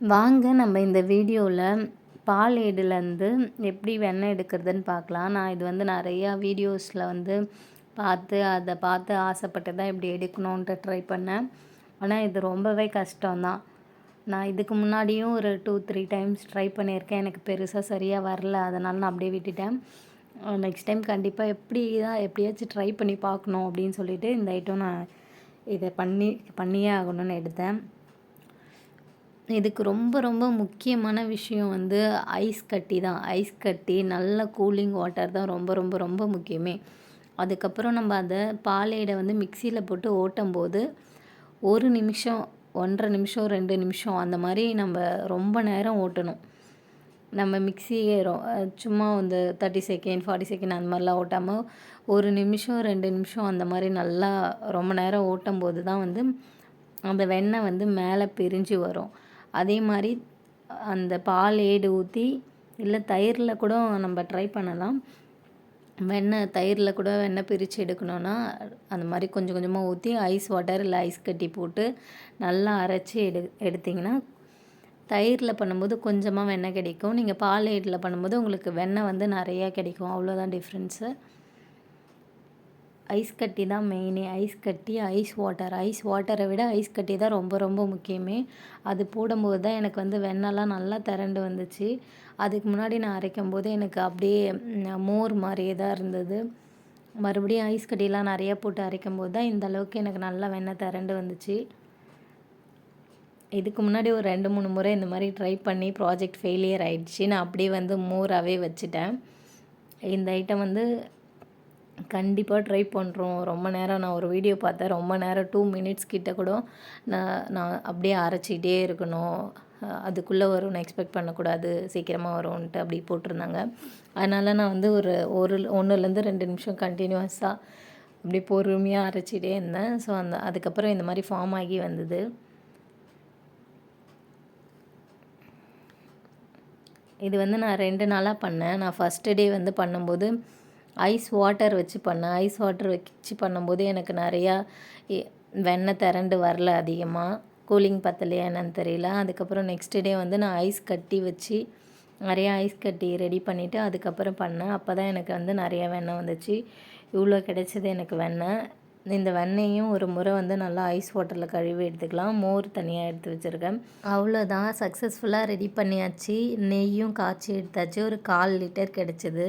வாங்க நம்ம இந்த வீடியோவில் பால் ஏடுலேருந்து எப்படி வெண்ணெய் எடுக்கிறதுன்னு பார்க்கலாம் நான் இது வந்து நிறையா வீடியோஸில் வந்து பார்த்து அதை பார்த்து ஆசைப்பட்டு தான் இப்படி எடுக்கணுன்ட்டு ட்ரை பண்ணேன். ஆனால் இது ரொம்பவே கஷ்டம்தான். நான் இதுக்கு முன்னாடியும் ஒரு டூ த்ரீ டைம்ஸ் ட்ரை பண்ணியிருக்கேன். எனக்கு பெருசாக சரியாக வரல. அதனால் நான் அப்படியே விட்டுட்டேன். நெக்ஸ்ட் டைம் கண்டிப்பாக எப்படி தான் எப்படியாச்சும் ட்ரை பண்ணி பார்க்கணும் அப்படின்னு சொல்லிட்டு இந்த ஐட்டம் நான் இதை பண்ணி பண்ணியே ஆகணும்னு எடுத்தேன். இதுக்கு ரொம்ப ரொம்ப முக்கியமான விஷயம் வந்து ஐஸ் கட்டி தான். ஐஸ் கட்டி நல்ல கூலிங் வாட்டர் தான் ரொம்ப ரொம்ப ரொம்ப முக்கியமே. அதுக்கப்புறம் நம்ம அதை பாலையிட வந்து மிக்சியில் போட்டு ஓட்டும்போது ஒரு நிமிஷம் ஒன்றரை நிமிஷம் ரெண்டு நிமிஷம் அந்த மாதிரி நம்ம ரொம்ப நேரம் ஓட்டணும். நம்ம மிக்சியை ரொ சும்மா வந்து தேர்ட்டி செகண்ட் ஃபார்ட்டி செகண்ட் அந்த மாதிரிலாம் ஓட்டாமல் ஒரு நிமிஷம் ரெண்டு நிமிஷம் அந்த மாதிரி நல்லா ரொம்ப நேரம் ஓட்டும் போது தான் வந்து அந்த வெண்ணெய் வந்து மேலே பிரிஞ்சு வரும். அதே மாதிரி அந்த பால் ஏடு ஊற்றி இல்லை தயிரில் கூட நம்ம ட்ரை பண்ணலாம். வெண்ணெய் தயிரில் கூட வெண்ணெய் பிரித்து எடுக்கணுன்னா அந்த மாதிரி கொஞ்சம் கொஞ்சமாக ஊற்றி ஐஸ் வாட்டர் இல்லை ஐஸ் கட்டி போட்டு நல்லா அரைச்சி எடு எடுத்திங்கன்னா தயிரில் பண்ணும்போது கொஞ்சமாக வெண்ணெய் கிடைக்கும். நீங்கள் பால் ஏடில் பண்ணும்போது உங்களுக்கு வெண்ணெய் வந்து நிறையா கிடைக்கும். அவ்வளோதான் டிஃப்ரென்ஸு ஐஸ் கட்டி தான் மெயினே. ஐஸ் கட்டி ஐஸ் வாட்டர். ஐஸ் வாட்டரை விட ஐஸ் கட்டி தான் ரொம்ப ரொம்ப முக்கியமே. அது போடும்போது தான் எனக்கு வந்து வெண்ணெய்லாம் நல்லா திரண்டு வந்துச்சு. அதுக்கு முன்னாடி நான் அரைக்கும் போது எனக்கு அப்படியே மோர் மாதிரியே தான் இருந்தது. மறுபடியும் ஐஸ் கட்டிலாம் நிறையா போட்டு அரைக்கும் போது தான் இந்த அளவுக்கு எனக்கு நல்லா வெண்ணெய் திரண்டு வந்துச்சு. இதுக்கு முன்னாடி ஒரு ரெண்டு மூணு முறை இந்த மாதிரி ட்ரை பண்ணி ப்ராஜெக்ட் ஃபெயிலியர் ஆகிடுச்சு நான் அப்படியே வந்து மோராகவே வச்சுட்டேன். இந்த ஐட்டம் வந்து கண்டிப்பாக ட்ரை பண்ணுறோம் ரொம்ப நேரம் நான் ஒரு வீடியோ பார்த்தேன். ரொம்ப நேரம் டூ மினிட்ஸ் கிட்ட கூட நான் நான் அப்படியே அரைச்சிக்கிட்டே இருக்கணும். அதுக்குள்ளே வரும்னு எக்ஸ்பெக்ட் பண்ணக்கூடாது. சீக்கிரமாக வரும்ன்ட்டு அப்படி போட்டிருந்தாங்க. அதனால் நான் வந்து ஒரு ஒரு ஒன்றுலேருந்து ரெண்டு நிமிஷம் கண்டினியூஸாக அப்படி பொறுமையாக அரைச்சிட்டே இருந்தேன். ஸோ அந்த அதுக்கப்புறம் இந்த மாதிரி ஃபார்ம் ஆகி வந்தது. இது வந்து நான் ரெண்டு நாளாக பண்ணேன். நான் ஃபஸ்ட்டு டே வந்து பண்ணும்போது ஐஸ் வாட்டர் வச்சு பண்ணேன் ஐஸ் வாட்டர் வச்சு பண்ணும்போது எனக்கு நிறையா வெண்ணெய் திரண்டு வரல அதிகமாக கூலிங் பத்தலையா என்னன்னு தெரியல. அதுக்கப்புறம் நெக்ஸ்ட் டே வந்து நான் ஐஸ் கட்டி வச்சு நிறையா ஐஸ் கட்டி ரெடி பண்ணிவிட்டு அதுக்கப்புறம் பண்ணேன். அப்போ தான் எனக்கு வந்து நிறையா வெண்ணெய் வந்துச்சு. இவ்வளோ கிடைச்சது எனக்கு வெண்ணெய் இந்த வெண்ணெயும் ஒரு முறை வந்து நல்லா ஐஸ் வாட்டரில் கழுவி எடுத்துக்கலாம். மோர் தனியாக எடுத்து வச்சுருக்கேன். அவ்வளோதான் சக்ஸஸ்ஃபுல்லாக ரெடி பண்ணியாச்சு. நெய்யும் காய்ச்சி எடுத்தாச்சு. ஒரு கால் லிட்டர் கிடச்சிது.